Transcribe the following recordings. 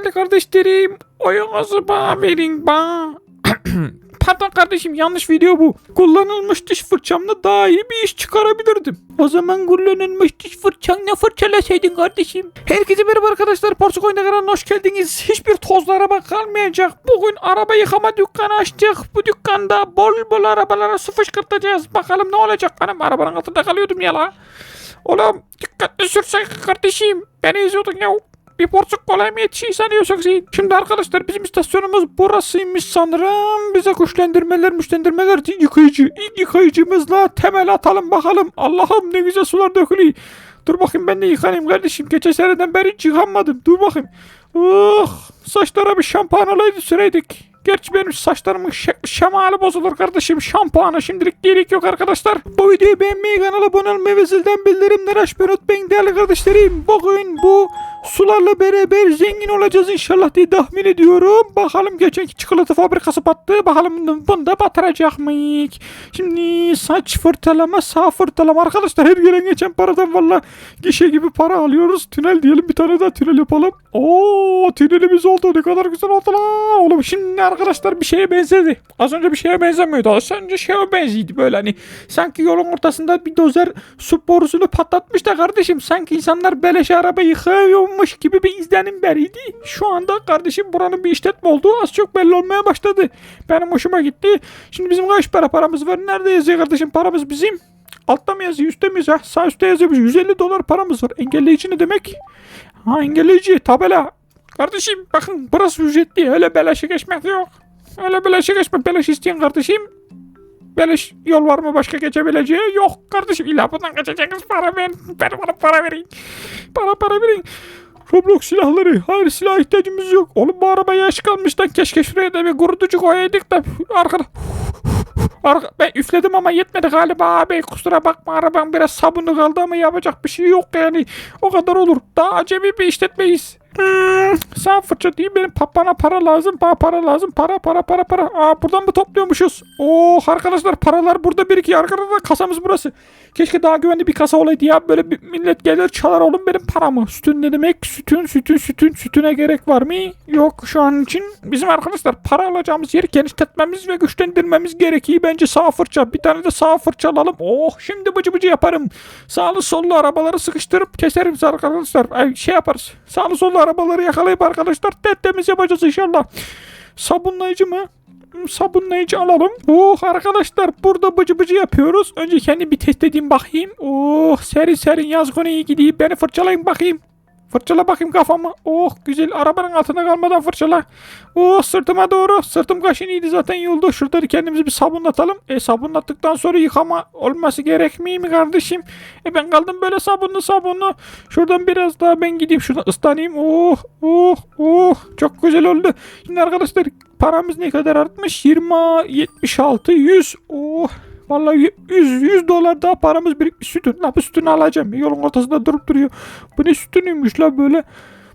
Değerli kardeşlerim, oyunuzu bana verin bana. Pardon kardeşim yanlış video bu. Kullanılmış diş fırçamla daha iyi bir iş çıkarabilirdim. O zaman kullanılmış diş fırçanla fırçalasaydın kardeşim. Herkese merhaba arkadaşlar. Porsuk Oyunda kanalına hoş geldiniz. Hiçbir tozlu araba kalmayacak. Bugün araba yıkama dükkanı açtık. Bu dükkanda bol bol arabalara su fışkırtacağız. Bakalım ne olacak. Benim arabanın altında kalıyordum ya la. Oğlum dikkatli sürsek kardeşim. Beni izliyordun ya. Bir porsuk kolay mı yetişiyor sanıyorsun sen? Şimdi arkadaşlar bizim istasyonumuz burasıymış sanırım. Bize kuşlendirmeler müşlendirmeler yıkayıcı. İlk yıkayıcımızla temel atalım bakalım. Allah'ım ne güzel sular dökülüyor. Dur bakayım ben de yıkanayım kardeşim. Geçen seneden beri hiç yıkanmadım. Dur bakayım. Oh, saçlara bir şampuan olaydı süreydik. Gerçi benim saçlarımın şemali bozulur kardeşim. Şampuana şimdilik gerek yok arkadaşlar. Bu videoyu beğenmeyi, kanala abone olmayı ve zilden bildirimleri açmayı unutmayın değerli kardeşlerim. Bugün bu sularla beraber zengin olacağız inşallah diye tahmin ediyorum. Bakalım geçenki çikolata fabrikası battı. Bakalım bunu da batıracak mıyız? Şimdi saç fırtalama, sağ fırtalama. Arkadaşlar her gelen geçen paradan valla gişe gibi para alıyoruz. Tünel diyelim bir tane daha tünel yapalım. Oo tünelimiz oldu. Ne kadar güzel oldu la. Oğlum şimdi arkadaşlar bir şeye benzedi. Az önce bir şeye benzemiyordu. Az önce şeye benziydi böyle hani. Sanki yolun ortasında bir dozer su borusunu patlatmış da kardeşim. Sanki insanlar beleş araba yıkıyormuş gibi bir izlenim veriydi. Şu anda kardeşim buranın bir işletme olduğu az çok belli olmaya başladı. Benim hoşuma gitti. Şimdi bizim kaç para paramız var? Nerede yazıyor kardeşim paramız bizim? Altta mı yazıyor üstte mi yazıyor? Sağ üstte yazıyor. 150 dolar paramız var. Engelleyici ne demek? Ha engelleyici tabela. Kardeşim bakın burası ücretli. Öyle beleşe geçmek yok. Öyle beleşe geçme. Beleş isteyen kardeşim. Beleş yol var mı başka geçebileceği? Yok kardeşim. İlla bundan kaçacaksınız para verin. Ben bana para verin. Para para verin. Roblox silahları. Hayır silah ihtiyacımız yok. Oğlum bu araba yaş kalmış lan. Keşke şuraya da bir kurutucu koyaydık da. Arkada. Arka, ben üfledim ama yetmedi galiba abi. Kusura bakma araban biraz sabunlu kaldı ama yapacak bir şey yok yani. O kadar olur. Daha acemi bir işletmeyiz. Hmm, sen fırça değil benim pa- bana para lazım bana para lazım. Para para para para. Aa, buradan mı topluyormuşuz? Oh arkadaşlar paralar burada birikiyor. Arkadaşlar kasamız burası. Keşke daha güvenli bir kasa olaydı ya. Böyle bir millet gelir çalar oğlum benim paramı sütün ne demek? Sütün sütün sütün sütüne gerek var mı? Yok şu an için bizim arkadaşlar para alacağımız yeri genişletmemiz ve güçlendirmemiz gerekiyor. Bence sağ fırça. Bir tane de sağ fırça alalım. Oh şimdi bıcı bıcı yaparım. Sağlı sollu arabaları sıkıştırıp keserim arkadaşlar. Ay, şey yaparız. Sağlı sollu arabaları yakalayıp arkadaşlar tertemiz yapacağız inşallah. Sabunlayıcı mı? Hmm, Sabunlayıcı alalım. Oh arkadaşlar burada bıcı bıcı yapıyoruz. Önce kendi bir test edeyim bakayım. Oh serin serin yaz günü iyi gidiyor. Beni fırçalayın bakayım. Fırçala bakayım kafamı. Oh güzel arabanın altında kalmadan fırçala. Oh sırtıma doğru. Sırtım kaşınıydı zaten yolda. Şurada da kendimizi bir sabunlatalım. E sabunlattıktan sonra yıkama olması gerekmiyor mi kardeşim? E ben kaldım böyle sabunlu sabunlu. Şuradan biraz daha ben gideyim şuradan ıslanayım. Oh oh oh çok güzel oldu. Şimdi arkadaşlar paramız ne kadar artmış? 20, 76, 100. Oh Vallahi 100, 100 dolar daha paramız birikmiş sütün. La bu sütünü alacağım. Yolun ortasında durup duruyor. Bu ne sütünüymüş la böyle.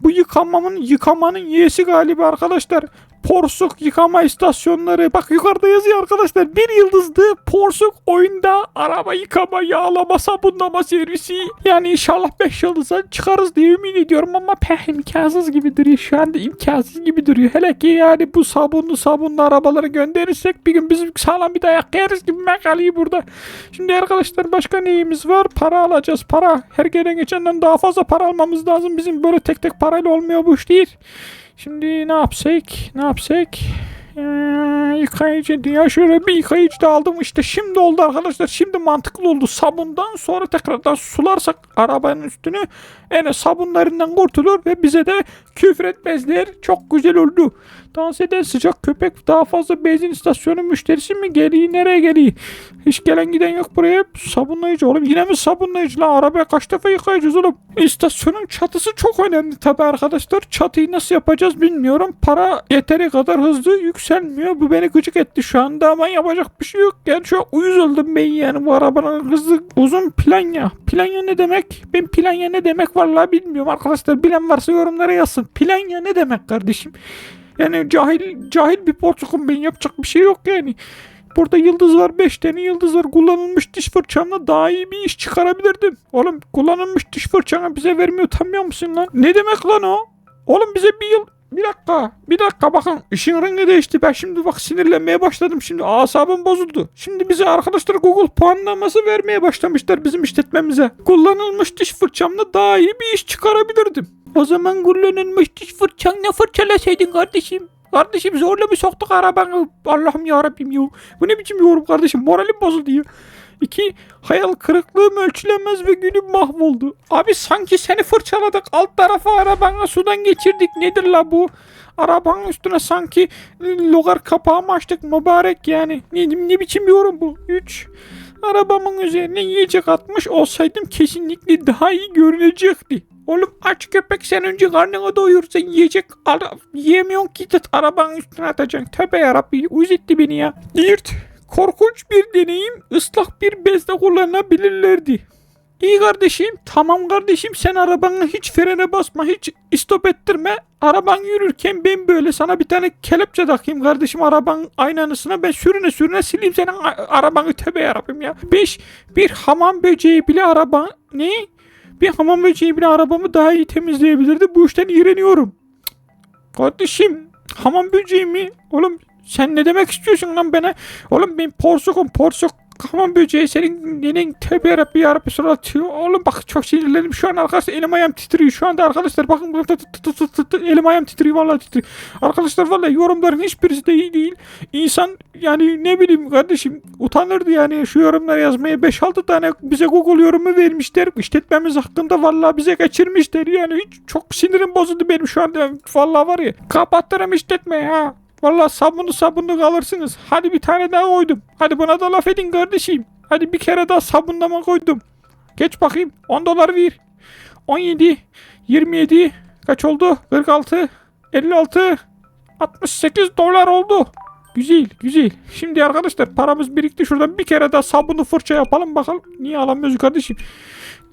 Bu yıkamamın yıkamanın yiyesi galiba arkadaşlar. Porsuk yıkama istasyonları. Bak yukarıda yazıyor arkadaşlar. Bir yıldızlı Porsuk oyunda araba yıkama, yağlama, sabunlama servisi. Yani inşallah 5 yıldıza çıkarız diye ümit ediyorum ama peh imkansız gibi duruyor. Şu anda imkansız gibi duruyor. Hele ki yani bu sabunlu sabunlu arabaları gönderirsek bir gün bizim sağlam bir dayak yeriz gibi kalıyor burada. Şimdi arkadaşlar başka neyimiz var? Para alacağız. Para. Her gelen geçenden daha fazla para almamız lazım. Bizim böyle tek tek parayla olmuyor bu iş değil. Şimdi ne yapsak? Ne yapsak? Ee, yıkayıcı diye şöyle bir yıkayıcı da aldım işte şimdi oldu arkadaşlar şimdi mantıklı oldu sabundan sonra tekrardan sularsak arabanın üstünü en sabunlarından kurtulur ve bize de küfür etmezler çok güzel oldu dans eden sıcak köpek daha fazla benzin istasyonu müşterisi mi geliyor nereye geliyor? Hiç gelen giden yok buraya sabunlayıcı oğlum yine mi sabunlayıcı lan? Arabaya kaç defa yıkayacağız oğlum? İstasyonun çatısı çok önemli tabi arkadaşlar. Çatıyı nasıl yapacağız bilmiyorum. Para yeteri kadar hızlı yükselmiyor. Bu beni gıcık etti şu anda ama yapacak bir şey yok. Yani şu an uyuz oldum ben yani bu arabanın hızı uzun planya planya ne demek? Ben planya ne demek vallahi bilmiyorum. Arkadaşlar bilen varsa yorumlara yazsın. Planya ne demek kardeşim yani cahil cahil bir portakum ben yapacak bir şey yok yani. Burada yıldız var 5 tane yıldız var. Kullanılmış diş fırçamla daha iyi bir iş çıkarabilirdim. Oğlum kullanılmış diş fırçanı bize vermiyor utanmıyor musun lan? Ne demek lan o? Oğlum bize bir yıl bir dakika bir dakika bakın işin rengi değişti ben şimdi bak sinirlenmeye başladım şimdi asabım bozuldu. Şimdi bize arkadaşlar Google puanlaması vermeye başlamışlar bizim işletmemize. Kullanılmış diş fırçamla daha iyi bir iş çıkarabilirdim. O zaman kullanılmış diş fırçanla fırçalasaydın kardeşim. Kardeşim zorla mı soktuk arabanı? Allah'ım yarabbim ya. Bu ne biçim yorum kardeşim? Moralim bozuldu ya. İki, hayal kırıklığım ölçülemez ve günüm mahvoldu. Abi sanki seni fırçaladık. Alt tarafa arabanı sudan geçirdik. Nedir la bu? Arabanın üstüne sanki logar kapağı mı açtık mübarek yani. Ne, ne biçim yorum bu? Üç, arabamın üzerine yiyecek atmış olsaydım kesinlikle daha iyi görünecekti. Oğlum aç köpek sen önce karnını doyur yiyecek ara, yiyemiyorsun ki arabanın üstüne atacaksın. Tövbe yarabbi uyuz etti beni ya. Dirt korkunç bir deneyim ıslak bir bezle kullanabilirlerdi. İyi kardeşim tamam kardeşim sen arabanı hiç frene basma hiç istop ettirme. Araban yürürken ben böyle sana bir tane kelepçe takayım kardeşim arabanın aynanısına ben sürüne sürüne sileyim senin arabanı tövbe yarabbim ya. 5 bir hamam böceği bile araba ne? Bir hamam böceği bile arabamı daha iyi temizleyebilirdi. Bu işten iğreniyorum. Kardeşim hamam böceği mi? Oğlum sen ne demek istiyorsun lan bana? Oğlum ben porsukum porsuk. Hamam böceği senin yenin tövbe yarabbi yarabbi surat. Oğlum bak çok sinirlendim şu an arkadaşlar elim ayağım titriyor. Şu anda arkadaşlar bakın tı- elim ayağım titriyor vallahi titriyor. Arkadaşlar vallahi yorumların hiçbirisi de iyi değil. İnsan yani ne bileyim kardeşim utanırdı yani şu yorumları yazmaya 5-6 tane bize Google yorumu vermişler. İşletmemiz hakkında vallahi bize geçirmişler yani hiç çok sinirim bozuldu benim şu anda vallahi var ya. Kapattırım işletmeyi ha. Vallahi sabunlu sabunlu kalırsınız. Hadi bir tane daha koydum. Hadi buna da laf edin kardeşim. Hadi bir kere daha sabunlama koydum. Geç bakayım. 10 dolar ver. 17, 27, kaç oldu? 46, 56, 68 dolar oldu. Güzel, güzel. Şimdi arkadaşlar paramız birikti. Şuradan bir kere daha sabunlu fırça yapalım bakalım. Niye alamıyoruz kardeşim?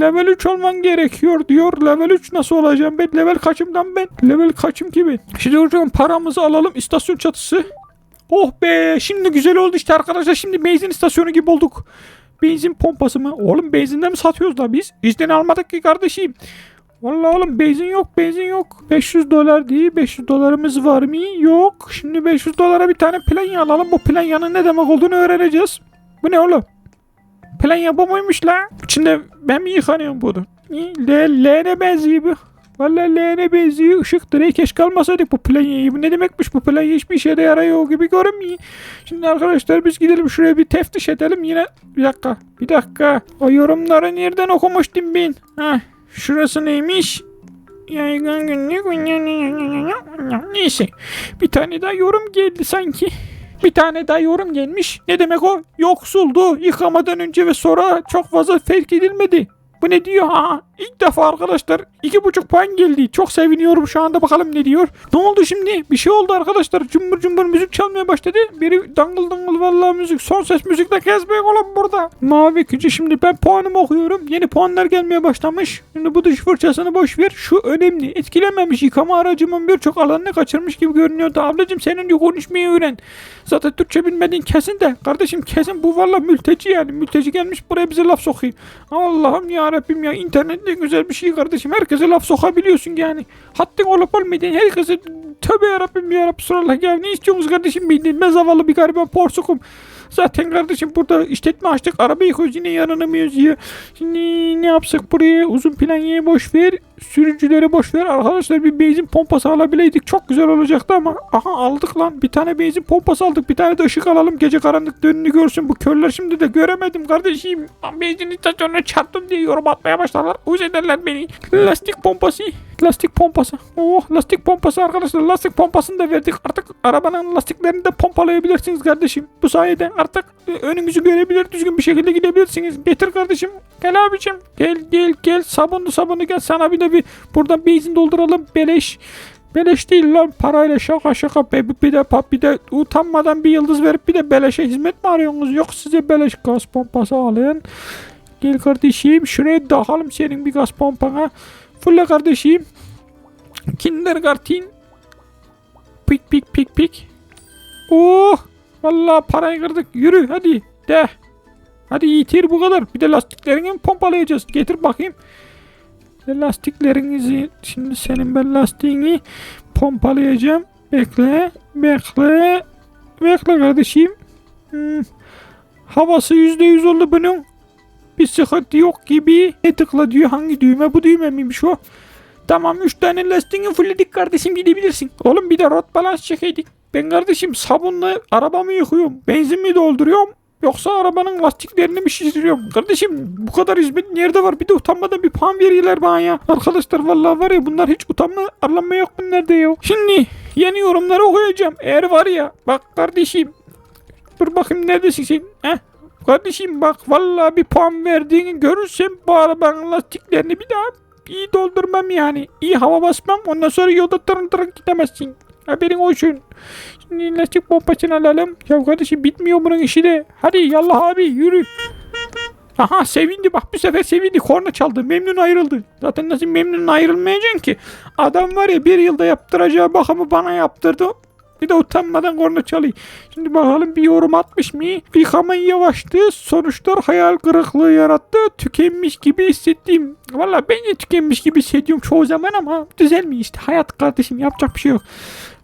Level 3 olman gerekiyor diyor. Level 3 nasıl olacağım ben? Level kaçımdan ben? Level kaçım ki ben? Şimdi hocam paramızı alalım. İstasyon çatısı. Oh be şimdi güzel oldu işte arkadaşlar. Şimdi benzin istasyonu gibi olduk. Benzin pompası mı? Oğlum benzinden mi satıyoruz da biz? İzin almadık ki kardeşim. Vallahi oğlum benzin yok benzin yok. 500 dolar değil 500 dolarımız var mı? Yok. Şimdi 500 dolara bir tane planya alalım. Bu planyanın ne demek olduğunu öğreneceğiz. Bu ne oğlum? Planya bu muymuş la? İçinde ben mi yıkanıyorum bunu? L, L'ne benziyor bu. Vallahi L'ne benziyor. Işık direği keşke almasaydık bu planyayı. Bu ne demekmiş bu planya hiçbir işe de yarıyor gibi görünmüyor. Şimdi arkadaşlar biz gidelim şuraya bir teftiş edelim yine. Bir dakika. Bir dakika. O yorumları nereden okumuştum ben? Heh. Şurası neymiş? Yaygın günlük. Neyse. Bir tane daha yorum geldi sanki. Bir tane daha yorum gelmiş. Ne demek o? Yoksuldu. Yıkamadan önce ve sonra çok fazla fark edilmedi. Bu ne diyor ha? İlk defa arkadaşlar iki buçuk puan geldi. Çok seviniyorum şu anda bakalım ne diyor. Ne oldu şimdi? Bir şey oldu arkadaşlar. Cımbır cımbır müzik çalmaya başladı. Biri dangıl dangıl vallahi müzik. Son ses müzikle kesmek oğlum burada. Mavi küçü şimdi ben puanımı okuyorum. Yeni puanlar gelmeye başlamış. Şimdi bu dış fırçasını boş ver. Şu önemli. Etkilememiş yıkama aracımın birçok alanını kaçırmış gibi görünüyordu. Ablacım senin diyor konuşmayı öğren. Zaten Türkçe bilmediğin kesin de. Kardeşim kesin bu valla mülteci yani. Mülteci gelmiş buraya bize laf sokuyor. Allah'ım ya Rabbim ya internet ne güzel bir şey kardeşim. Herkese laf sokabiliyorsun yani. Hattın olup olmayan herkese tövbe yarabbim ya Rabbi sorarlar ya ne istiyorsunuz kardeşim bildiğin ben zavallı bir gariban porsukum. Zaten kardeşim burada işletme açtık arabayı yıkıyoruz yine yanılamıyoruz ya. Şimdi ne yapsak buraya uzun planyayı boş ver sürücüleri boş ver. Arkadaşlar bir benzin pompası alabileydik. Çok güzel olacaktı ama aha aldık lan. Bir tane benzin pompası aldık. Bir tane de ışık alalım. Gece karanlık önünü görsün. Bu körler şimdi de göremedim kardeşim. Ben benzin istasyonuna çarptım diye yorum atmaya başlarlar. Uyuz ederler beni. Lastik pompası. Lastik pompası. Oh lastik pompası arkadaşlar. Lastik pompasını da verdik. Artık arabanın lastiklerini de pompalayabilirsiniz kardeşim. Bu sayede artık e, önünüzü görebilir düzgün bir şekilde gidebilirsiniz. Getir kardeşim. Gel abicim. Gel gel gel. Sabunlu sabunlu gel. Sana bir de bir buradan benzin dolduralım. Beleş Beleş değil lan. Parayla şaka şaka. Be bir de bir de utanmadan bir yıldız verip bir de beleşe hizmet mi arıyorsunuz? Yok size beleş gaz pompası alın Gel kardeşim şuraya dağalım senin bir gaz pompana. Fulle kardeşim. Kindergarten. Pik pik pik pik. Oh Vallahi parayı kırdık. Yürü hadi. De. Hadi yeter bu kadar. Bir de lastiklerini pompalayacağız. Getir bakayım lastiklerinizi şimdi senin ben lastiğini pompalayacağım. Bekle, bekle, bekle kardeşim. Hmm. Havası yüzde yüz oldu bunun. Bir sıkıntı yok gibi. Ne tıkla diyor hangi düğme bu düğme miymiş o? Tamam 3 tane lastiğini fullledik kardeşim gidebilirsin. Oğlum bir de rot balans çekeydik. Ben kardeşim sabunla arabamı yıkıyorum. Benzin mi dolduruyorum? Yoksa arabanın lastiklerini mi şişiriyorum? Kardeşim bu kadar hizmet nerede var? Bir de utanmadan bir puan veriyorlar bana ya. Arkadaşlar vallahi var ya bunlar hiç utanma arlanma yok bunlarda ya. Şimdi yeni yorumları okuyacağım. Eğer var ya bak kardeşim Dur bakayım neredesin sen? Heh. Kardeşim bak vallahi bir puan verdiğini görürsem bu arabanın lastiklerini bir daha iyi doldurmam yani. İyi hava basmam ondan sonra yolda tırın tırın gidemezsin. Haberin olsun. Şimdi lastik pompasını alalım. Ya kardeşim bitmiyor bunun işi de. Hadi yallah abi yürü. Aha sevindi bak bu sefer sevindi korna çaldı memnun ayrıldı. Zaten nasıl memnun ayrılmayacaksın ki. Adam var ya bir yılda yaptıracağı bakımı bana yaptırdı. Bir de utanmadan korna çalıyor. Şimdi bakalım bir yorum atmış mı? Yıkama yavaştı. Sonuçlar hayal kırıklığı yarattı. Tükenmiş gibi hissettim. Valla ben de tükenmiş gibi hissediyorum çoğu zaman ama düzelmiyor işte. Hayat kardeşim yapacak bir şey yok.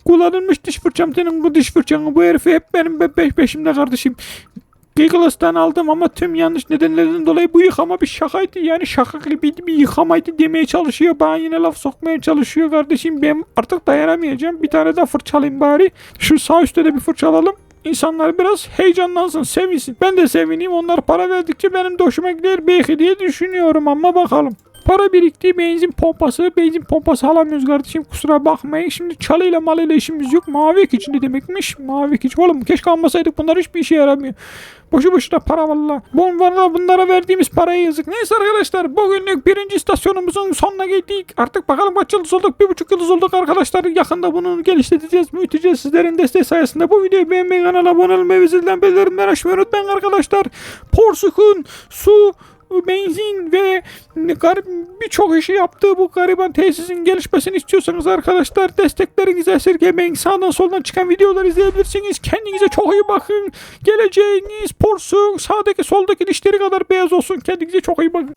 Kullanılmış diş fırçam senin bu diş fırçanı bu herifi hep benim be beş peşimde kardeşim. Giggle's'tan aldım ama tüm yanlış nedenlerden dolayı bu yıkama bir şakaydı. Yani şaka gibi bir yıkamaydı demeye çalışıyor. Bana yine laf sokmaya çalışıyor kardeşim. Ben artık dayanamayacağım. Bir tane daha fırçalayayım bari. Şu sağ üstte de bir fırçalalım. İnsanlar biraz heyecanlansın, sevinsin. Ben de sevineyim. Onlar para verdikçe benim de hoşuma gider belki diye düşünüyorum ama bakalım. Para birikti benzin pompası. Benzin pompası alamıyoruz kardeşim kusura bakmayın. Şimdi çalıyla malıyla işimiz yok. Mavi ek içinde demekmiş. Mavi ek için. Oğlum keşke almasaydık bunlar hiçbir işe yaramıyor. Boşu boşuna para valla. Bunlara, bunlara verdiğimiz paraya yazık. Neyse arkadaşlar bugünlük birinci istasyonumuzun sonuna geldik. Artık bakalım kaç yıldız olduk. Bir buçuk yıldız olduk arkadaşlar. Yakında bunu geliştireceğiz, büyüteceğiz. Sizlerin desteği sayesinde bu videoyu beğenmeyi, kanala abone olmayı ve zilden bildirimleri açmayı unutmayın arkadaşlar. Porsuk'un su benzin ve garip birçok işi yaptığı bu gariban tesisin gelişmesini istiyorsanız arkadaşlar desteklerinizi esirgemeyin. Sağdan soldan çıkan videoları izleyebilirsiniz. Kendinize çok iyi bakın. Geleceğiniz Porsuk sağdaki soldaki dişleri kadar beyaz olsun. Kendinize çok iyi bakın.